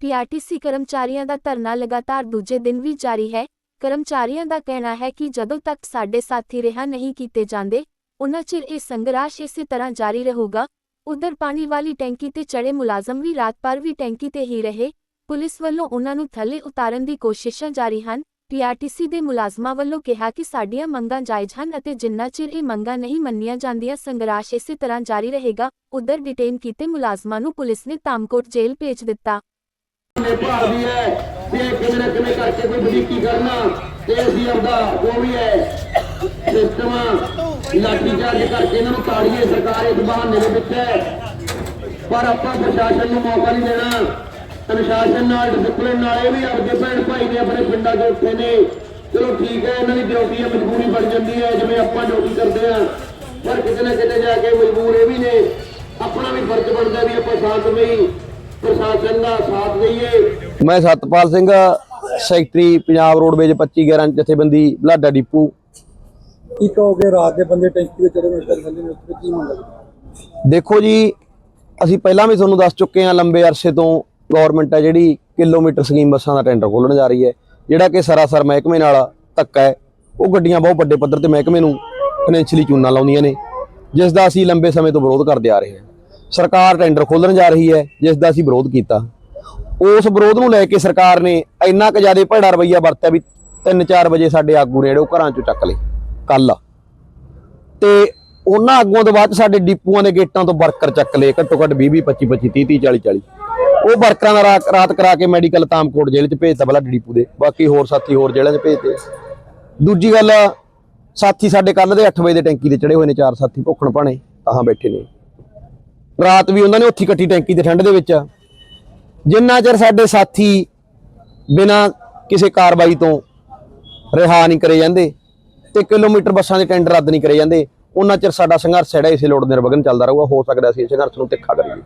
PRTC ਕਰਮਚਾਰੀਆਂ ਦਾ ਧਰਨਾ ਲਗਾਤਾਰ ਦੂਜੇ ਦਿਨ ਵੀ ਜਾਰੀ ਹੈ। ਕਰਮਚਾਰੀਆਂ ਦਾ ਕਹਿਣਾ ਹੈ ਕਿ ਜਦੋਂ ਤੱਕ ਸਾਡੇ ਸਾਥੀ ਰਿਹਾ ਨਹੀਂ ਕੀਤੇ ਜਾਂਦੇ ਉਨ੍ਹਾਂ ਚਿਰ ਇਹ ਸੰਘਰਸ਼ ਇਸੇ ਤਰ੍ਹਾਂ ਜਾਰੀ ਰਹੂਗਾ। ਉਧਰ ਪਾਣੀ ਵਾਲੀ ਟੈਂਕੀ ਤੇ ਚੜੇ ਮੁਲਾਜ਼ਮ ਵੀ ਰਾਤ ਭਰ ਵੀ ਟੈਂਕੀ ਤੇ ਹੀ ਰਹੇ। ਪੁਲਿਸ ਵੱਲੋਂ ਉਨ੍ਹਾਂ ਨੂੰ ਥੱਲੇ ਉਤਾਰਨ ਦੀ ਕੋਸ਼ਿਸ਼ਾਂ ਜਾਰੀ ਹਨ। ਪੀਆਰਟੀਸੀ ਦੇ ਮੁਲਾਜ਼ਮਾਂ ਵੱਲੋਂ ਕਿਹਾ ਕਿ ਸਾਡੀਆਂ ਮੰਗਾਂ ਜਾਇਜ਼ ਹਨ ਅਤੇ ਜਿੰਨਾ ਚਿਰ ਇਹ ਮੰਗਾਂ ਨਹੀਂ ਮੰਨੀਆਂ ਜਾਂਦੀਆਂ, ਸੰਘਰਸ਼ ਇਸੇ ਤਰ੍ਹਾਂ ਜਾਰੀ ਰਹੇਗਾ। ਉਧਰ ਡਿਟੇਨ ਕੀਤੇ ਮੁਲਾਜ਼ਮਾਂ ਨੂੰ ਪੁਲਿਸ ਨੇ ਤਾਮਕੋਟ ਜੇਲ੍ਹ ਭੇਜ ਦਿੱਤਾ। ਨੇ ਭਾਲਦੀ ਹੈ ਤੇ ਇਹ ਕਿਵੇਂ ਨਾ ਕਿਵੇਂ ਕਰਕੇ ਕੋਈ ਵਧੀਕੀ ਕਰਨਾ, ਤੇ ਅਸੀਂ ਆਪਦਾ ਜੋ ਵੀ ਹੈ ਸਿਸਟਮ ਲਾਠੀ ਚਾਰਜ ਕਰਕੇ ਇਹਨਾਂ ਨੂੰ ਤਾੜੀਏ, ਸਰਕਾਰ ਇਸ ਬਹਾਨੇ ਦੇ ਵਿੱਚ ਹੈ। ਪਰ ਆਪਾਂ ਪ੍ਰਸ਼ਾਸਨ ਨੂੰ ਮੌਕਾ ਨਹੀਂ ਦੇਣਾ। ਅਨੁਸ਼ਾਸਨ ਨਾਲ ਡਿਸਪਲਿਨ ਨਾਲ ਇਹ ਵੀ ਆਪਦੇ ਭੈਣ ਭਾਈ ਨੇ ਆਪਣੇ ਪਿੰਡਾਂ 'ਚ ਉੱਠੇ ਨੇ। ਚਲੋ ਠੀਕ ਹੈ, ਇਹਨਾਂ ਦੀ ਡਿਊਟੀ ਹੈ, ਮਜਬੂਰੀ ਬਣ ਜਾਂਦੀ ਹੈ, ਜਿਵੇਂ ਆਪਾਂ ਡਿਊਟੀ ਕਰਦੇ ਆ ਪਰ ਕਿਤੇ ਨਾ ਕਿਤੇ ਜਾ ਕੇ ਮਜਬੂਰ ਇਹ ਵੀ ਨੇ। ਆਪਣਾ ਵੀ ਫਰਜ਼ ਬਣਦਾ ਵੀ ਆਪਾਂ ਸ਼ਾਂਤਮਈ ਪ੍ਰਸ਼ਾਸਨ ਦਾ ਸਾਥ ਦਈਏ। ਮੈਂ ਸਤਪਾਲ ਸਿੰਘ ਸੈਕਟਰੀ ਪੰਜਾਬ ਰੋਡਵੇਜ 2511 ਜਥੇਬੰਦੀ ਬਲਾਡਾ ਡਿਪੂ। ਕੀ ਕਹੋਗੇ ਰਾਤ ਦੇ ਬੰਦੇ ਟੈਂਕੀ ਦੇ ਚੜੇ ਮਿਸਟਰ ਸੰਦੇ ਨੇ ਉੱਤੇ ਕੀ ਮੰਗ ਦੇਖੋ ਜੀ ਅਸੀਂ ਪਹਿਲਾਂ ਵੀ ਤੁਹਾਨੂੰ ਦੱਸ ਚੁੱਕੇ ਹਾਂ ਲੰਬੇ ਅਰਸੇ ਤੋਂ ਗਵਰਨਮੈਂਟ ਹੈ ਜਿਹੜੀ ਕਿਲੋਮੀਟਰ ਸਕੀਮ ਬੱਸਾਂ ਦਾ ਟੈਂਡਰ ਖੋਲਣ ਜਾ ਰਹੀ ਹੈ। ਜਿਹੜਾ ਕਿ ਸਰਾਸਰ ਮਹਿਕਮੇ ਨਾਲ ਧੱਕਾ ਹੈ। ਉਹ ਗੱਡੀਆਂ ਬਹੁਤ ਵੱਡੇ ਪੱਧਰ ਤੇ ਮਹਿਕਮੇ ਨੂੰ ਫਾਈਨੈਂਸ਼ੀਅਲੀ ਚੂਨਾ ਲਾਉਂਦੀਆਂ ਨੇ ਜਿਸ ਦਾ ਅਸੀਂ ਲੰਬੇ ਸਮੇਂ ਤੋਂ ਵਿਰੋਧ ਕਰਦੇ ਆ ਰਹੇ ਹਾਂ। ਸਰਕਾਰ ਟੈਂਡਰ ਖੋਲਣ ਜਾ ਰਹੀ ਹੈ, ਜਿਸ ਦਾ ਅਸੀਂ ਵਿਰੋਧ ਕੀਤਾ। ਉਸ ਵਿਰੋਧ ਨੂੰ ਲੈ ਕੇ ਸਰਕਾਰ ਨੇ ਇੰਨਾ ਕੁ ਜ਼ਿਆਦਾ ਭੈੜਾ ਰਵੱਈਆ ਵਰਤਿਆ ਵੀ 3-4 ਵਜੇ ਸਾਡੇ ਆਗੂ ਨੇ ਜਿਹੜੇ ਉਹ ਘਰਾਂ ਚੋਂ ਚੱਕ ਲਏ ਕੱਲ ਤੇ ਉਹਨਾਂ ਆਗੂਆਂ ਤੋਂ ਬਾਅਦ ਸਾਡੇ ਡਿਪੂਆਂ ਦੇ ਗੇਟਾਂ ਤੋਂ ਵਰਕਰ ਚੱਕ ਲਏ, ਘੱਟੋ ਘੱਟ 20 20 25 25 30 30 40 40 ਉਹ ਵਰਕਰਾਂ ਦਾ ਰਾ- ਰਾਤ ਕਰਾ ਕੇ ਮੈਡੀਕਲ ਤਾਮਕੋਟ ਜੇਲ੍ਹ 'ਚ ਭੇਜਤਾ ਬਲਾ ਡਿਪੂ ਦੇ, ਬਾਕੀ ਹੋਰ ਸਾਥੀ ਹੋਰ ਜੇਲ੍ਹਾਂ 'ਚ ਭੇਜਤੇ। ਦੂਜੀ ਗੱਲ, ਸਾਥੀ ਸਾਡੇ ਕੱਲ ਦੇ 8 ਵਜੇ ਦੇ ਟੈਂਕੀ ਤੇ ਚੜੇ ਹੋਏ ਨੇ, ਚਾਰ ਸਾਥੀ ਭੁੱਖਣ ਭਾਣੇ ਤਾਂ ਬੈਠੇ ਨੇ। ਰਾਤ ਵੀ ਉਹਨਾਂ ਨੇ ਉੱਥੀ ਕੱਟੀ ਟੈਂਕੀ ਤੇ ਠੰਡ ਦੇ ਵਿੱਚ। ਜਿੰਨਾ ਚਿਰ ਸਾਡੇ ਸਾਥੀ ਬਿਨਾਂ ਕਿਸੇ ਕਾਰਵਾਈ ਤੋਂ ਰਿਹਾ ਨਹੀਂ ਕਰੇ ਜਾਂਦੇ ਤੇ ਕਿਲੋਮੀਟਰ ਬੱਸਾਂ ਦੇ ਟੈਂਡਰ ਰੱਦ ਨਹੀਂ ਕਰੇ ਜਾਂਦੇ, ਉਹਨਾਂ ਚਿਰ ਸਾਡਾ ਸੰਘਰਸ਼ ਜਿਹੜਾ ਇਸੇ ਲੋੜ ਨਿਰਵਗਨ ਚੱਲਦਾ ਰਹੂਗਾ, ਹੋ ਸਕਦਾ ਅਸੀਂ ਸੰਘਰਸ਼ ਨੂੰ ਤਿੱਖਾ ਕਰੀਏ।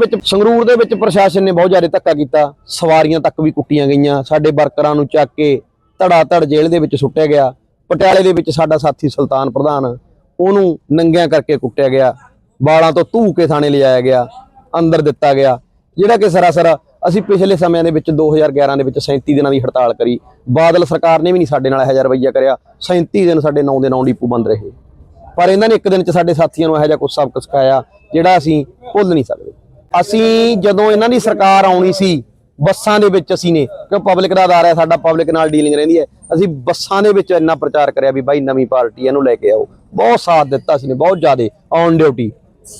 ਵਿੱਚ ਸੰਗਰੂਰ ਦੇ ਵਿੱਚ ਪ੍ਰਸ਼ਾਸਨ ਨੇ ਬਹੁਤ ਜ਼ਿਆਦਾ ਧੱਕਾ ਕੀਤਾ, ਸਵਾਰੀਆਂ ਤੱਕ ਵੀ ਕੁੱਟੀਆਂ ਗਈਆਂ, ਸਾਡੇ ਵਰਕਰਾਂ ਨੂੰ ਚੱਕ ਕੇ ਧੜਾ ਧੜ ਜੇਲ੍ਹ ਦੇ ਵਿੱਚ ਸੁੱਟਿਆ ਗਿਆ, ਪਟਿਆਲੇ ਦੇ ਵਿੱਚ ਸਾਡਾ ਸਾਥੀ ਸੁਲਤਾਨ ਪ੍ਰਧਾਨ, ਉਹਨੂੰ ਨੰਗਿਆਂ ਕਰਕੇ ਕੁੱਟਿਆ ਗਿਆ। ਵਾਲਾਂ ਤੋਂ ਧੂ ਕੇ ਥਾਣੇ ਲਿਜਾਇਆ ਗਿਆ, ਅੰਦਰ ਦਿੱਤਾ ਗਿਆ। ਜਿਹੜਾ ਕਿ ਸਰਾਸਰ ਅਸੀਂ ਪਿਛਲੇ ਸਮਿਆਂ ਦੇ ਵਿੱਚ 2011 ਦੇ ਵਿੱਚ 37 ਦਿਨਾਂ ਦੀ ਹੜਤਾਲ ਕਰੀ। ਬਾਦਲ ਸਰਕਾਰ ਨੇ ਵੀ ਨਹੀਂ ਸਾਡੇ ਨਾਲ ਇਹੋ ਜਿਹਾ ਰਵੱਈਆ ਕਰਿਆ। 37 ਦਿਨ ਸਾਡੇ 9 ਦੇ 9 ਡਿਪੂ ਬੰਦ ਰਹੇ। ਪਰ ਇਹਨਾਂ ਨੇ ਇੱਕ ਦਿਨ ਚ ਸਾਡੇ ਸਾਥੀਆਂ ਨੂੰ ਇਹੋ ਜਿਹਾ ਕੁਝ ਸਬਕ ਸਿਖਾਇਆ ਜਿਹੜਾ ਅਸੀਂ ਭੁੱਲ ਨਹੀਂ ਸਕਦੇ। ਅਸੀਂ ਜਦੋਂ ਇਹਨਾਂ ਦੀ ਸਰਕਾਰ ਆਉਣੀ ਸੀ, ਬੱਸਾਂ ਦੇ ਵਿੱਚ ਅਸੀਂ ਨੇ ਕਿ ਪਬਲਿਕ ਦਾ ਆਧਾਰ ਹੈ, ਸਾਡਾ ਪਬਲਿਕ ਨਾਲ ਡੀਲਿੰਗ ਰਹਿੰਦੀ ਹੈ। ਅਸੀਂ ਬੱਸਾਂ ਦੇ ਵਿੱਚ ਇੰਨਾ ਪ੍ਰਚਾਰ ਕਰਿਆ ਵੀ ਬਾਈ ਨਵੀਂ ਪਾਰਟੀ ਇਹਨੂੰ ਲੈ ਕੇ ਆਓ। ਬਹੁਤ ਸਾਥ ਦਿੱਤਾ ਸੀ ਨੇ, ਬਹੁਤ ਜ਼ਿਆਦਾ ਔਨ ਡਿਊਟੀ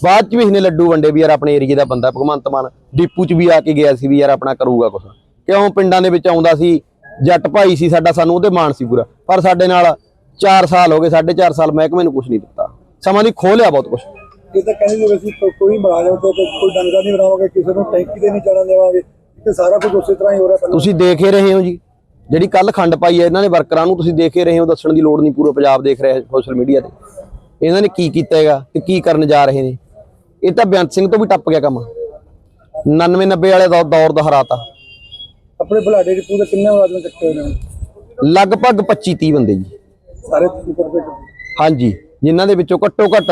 ਬਾਅਦ ਚ ਵੀ ਇਸਨੇ ਲੱਡੂ ਵੰਡੇ ਵੀ ਯਾਰ ਆਪਣੇ ਏਰੀਏ ਦਾ ਬੰਦਾ ਭਗਵੰਤ ਮਾਨ। ਡਿਪੂ ਚ ਵੀ ਆ ਕੇ ਗਿਆ ਸੀ ਵੀ ਯਾਰ ਆਪਣਾ ਕਰੂਗਾ ਕੁਛ। ਕਿਉਂ ਪਿੰਡਾਂ ਦੇ ਵਿੱਚ ਆਉਂਦਾ ਸੀ ਜੱਟ ਭਾਈ ਸੀ ਸਾਡਾ ਸਾਨੂੰ ਉਹਦੇ ਮਾਣ ਸੀ ਪੂਰਾ। ਪਰ ਸਾਡੇ ਨਾਲ 4 ਸਾਲ ਹੋ ਗਏ 4.5 ਸਾਲ ਮਹਿਕਮੇ ਨੂੰ ਕੁਝ ਨਹੀਂ ਦਿੱਤਾ। ਸਮਾਂ ਦੀ ਖੋਹ ਲਿਆ ਬਹੁਤ ਕੁਝ ਇਹ ਤਾਂ ਕਹਿੰਦੇ ਵੀ ਅਸੀਂ ਕੋ- ਕੋਈ ਮੁਲਾਜ਼ਮ ਤੋਂ ਕੋਈ ਕੋਈ ਡੰਗਾ ਨਹੀਂ ਬਣਾਵਾਂਗੇ ਕਿਸੇ ਨੂੰ ਟੈਂਕੀ ਤੇ ਨਹੀਂ ਚੜਨ ਦੇਵਾਂਗੇ। ਤੇ ਸਾਰਾ ਕੁਝ ਉਸੇ ਤਰ੍ਹਾਂ ਹੀ ਹੋ ਰਿਹਾ ਪਹਿਲਾਂ। ਤੁਸੀਂ ਦੇਖ ਹੀ ਰਹੇ ਹੋ ਜੀ। ਜਿਹੜੀ ਕੱਲ ਖੰਡ ਪਾਈ ਹੈ ਇਹਨਾਂ ਨੇ ਵਰਕਰਾਂ ਨੂੰ ਤੁਸੀਂ ਦੇਖ ਹੀ ਰਹੇ ਹੋ ਦੱਸਣ ਦੀ ਲੋੜ ਨਹੀਂ ਪੂਰਾ ਪੰਜਾਬ ਦੇਖ ਰਿਹਾ ਸੋਸ਼ਲ ਮੀਡੀਆ ਤੇ। ਇਹਨਾਂ ਨੇ ਕੀ ਕੀਤਾ ਹੈਗਾ ਤੇ ਕੀ ਕਰਨ ਜਾ ਰਹੇ ਨੇ? ਇਹ ਤਾਂ ਬੇਅੰਤ ਸਿੰਘ ਤੋਂ ਵੀ ਟੱਪ ਗਿਆ ਕੰਮ। 99 90 ਵਾਲੇ ਦੌਰ ਦੌਰ ਦਾ ਹਰਾਤਾ ਆਪਣੇ ਬੁਲਾਡੇ ਦੇ ਪੂਰੇ ਕਿੰਨੇ ਮੁਲਾਜ਼ਮ ਚੱਕੇ ਹੋਏ ਨੇ? ਲਗਭਗ 25 30 ਬੰਦੇ ਜੀ। ਸਾਰੇ ਉੱਪਰ ਤੇ ਹਾਂਜੀ ਜਿਨ੍ਹਾਂ ਦੇ ਵਿੱਚੋਂ ਘੱਟੋ ਘੱਟ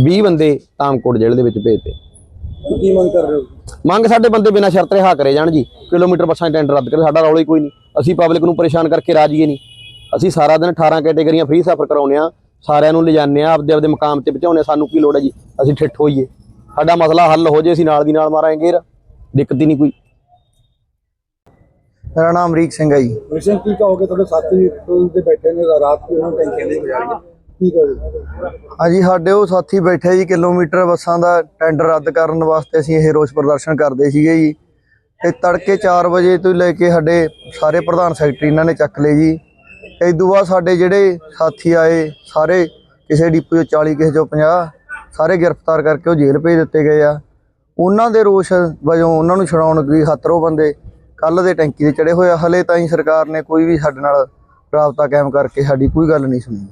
20 ਬੰਦੇ ਤਾਮਕੋਟ ਜੇਲ੍ਹ ਦੇ ਵਿੱਚ ਭੇਜਤੇ। ਕੀ ਮੰਗ ਕਰ ਰਹੇ ਹੋ? ਮੰਗ ਸਾਡੇ ਬੰਦੇ ਬਿਨਾਂ ਸ਼ਰਤ ਰਿਹਾ ਕਰੇ ਜਾਣ ਜੀ। ਕਿਲੋਮੀਟਰ ਬੱਸਾਂ ਦੇ ਟੈਂਡਰ ਰੱਦ ਕਰੇ ਸਾਡਾ ਰੌਲਾ ਹੀ ਕੋਈ ਨਹੀਂ। ਅਸੀਂ ਪਬਲਿਕ ਨੂੰ ਪਰੇਸ਼ਾਨ ਕਰਕੇ ਰਾਜੀਏ ਨਹੀਂ। ਅਸੀਂ ਸਾਰਾ ਦਿਨ 18 ਕੈਟੇਗਰੀਆਂ ਫ੍ਰੀ ਸਫ਼ਰ ਕਰਾਉਂਦੇ ਆ ਸਾਰਿਆਂ ਨੂੰ ਲਿਜਾਉਂਦੇ ਆ ਆਪਦੇ ਆਪਦੇ ਮਕਾਮ ਤੇ ਪਹੁੰਚਾਉਂਦੇ ਹਾਂ। ਸਾਨੂੰ ਕੀ ਲੋੜ ਹੈ ਜੀ? ਅਸੀਂ ਠਿੱਠ ਹੋਈਏ। ਸਾਡਾ ਮਸਲਾ ਹੱਲ ਹੋ ਜੇ ਅਸੀਂ ਨਾਲ ਦੀ ਨਾਲ ਮਾਰਾਂਗੇ ਗੇਰ ਦਿੱਕਤ ਹੀ ਨਹੀਂ ਕੋਈ। ਮੇਰਾ ਨਾਮ ਅਮਰੀਕ ਸਿੰਘ ਹੈ ਜੀ। ਮਿਸ਼ਨ ਕੀ ਕਹੋਗੇ? ਤੁਹਾਡੇ ਸਾਥੀ ਤੇ ਬੈਠੇ ਨੇ ਰਾਤ ਨੂੰ ਉਹਨਾਂ ਨੂੰ ਟੈਂਕੀ ਦੇ ਗੁਜ਼ਾਰੀ ਕੀ ਕਹੋਗੇ? ਹਾਂਜੀ ਸਾਡੇ ਉਹ ਸਾਥੀ ਬੈਠੇ ਜੀ ਕਿਲੋਮੀਟਰ ਬੱਸਾਂ ਦਾ ਟੈਂਡਰ ਰੱਦ ਕਰਨ ਵਾਸਤੇ ਅਸੀਂ ਇਹ ਰੋਸ ਪ੍ਰਦਰਸ਼ਨ ਕਰਦੇ ਸੀਗੇ ਜੀ। ਤੇ ਤੜਕੇ 4 ਵਜੇ ਤੋਂ ਲੈ ਕੇ ਸਾਡੇ ਸਾਰੇ ਪ੍ਰਧਾਨ ਸੈਕਟਰੀ ਇਹਨਾਂ ਨੇ ਚੱਕ ਲਏ ਜੀ। ਤੇ ਬਾਅਦ ਸਾਡੇ ਜਿਹੜੇ ਸਾਥੀ ਆਏ, ਸਾਰੇ ਕਿਸੇ ਡਿਪੂ ਚੋਂ 40 ਕਿਸੇ ਚੋਂ 50 ਸਾਰੇ ਗ੍ਰਿਫਤਾਰ ਕਰਕੇ ਉਹ ਜੇਲ੍ਹ ਭੇਜ ਦਿੱਤੇ ਗਏ ਆ। ਉਹਨਾਂ ਦੇ ਰੋਸ ਵਜੋਂ ਉਹਨਾਂ ਨੂੰ ਛੁਡਾਉਣ ਗਈ ਉਹ ਬੰਦੇ ਕੱਲ ਦੇ ਟੈਂਕੀ ਤੇ ਚੜੇ ਹੋਏ ਆ। ਹਲੇ ਹੀ ਸਰਕਾਰ ਨੇ ਕੋਈ ਵੀ ਸਾਡੇ ਨਾਲ ਰਾਬਤਾ ਕਾਇਮ ਕਰਕੇ ਸਾਡੀ ਕੋਈ ਗੱਲ ਨਹੀਂ ਸੁਣੀ।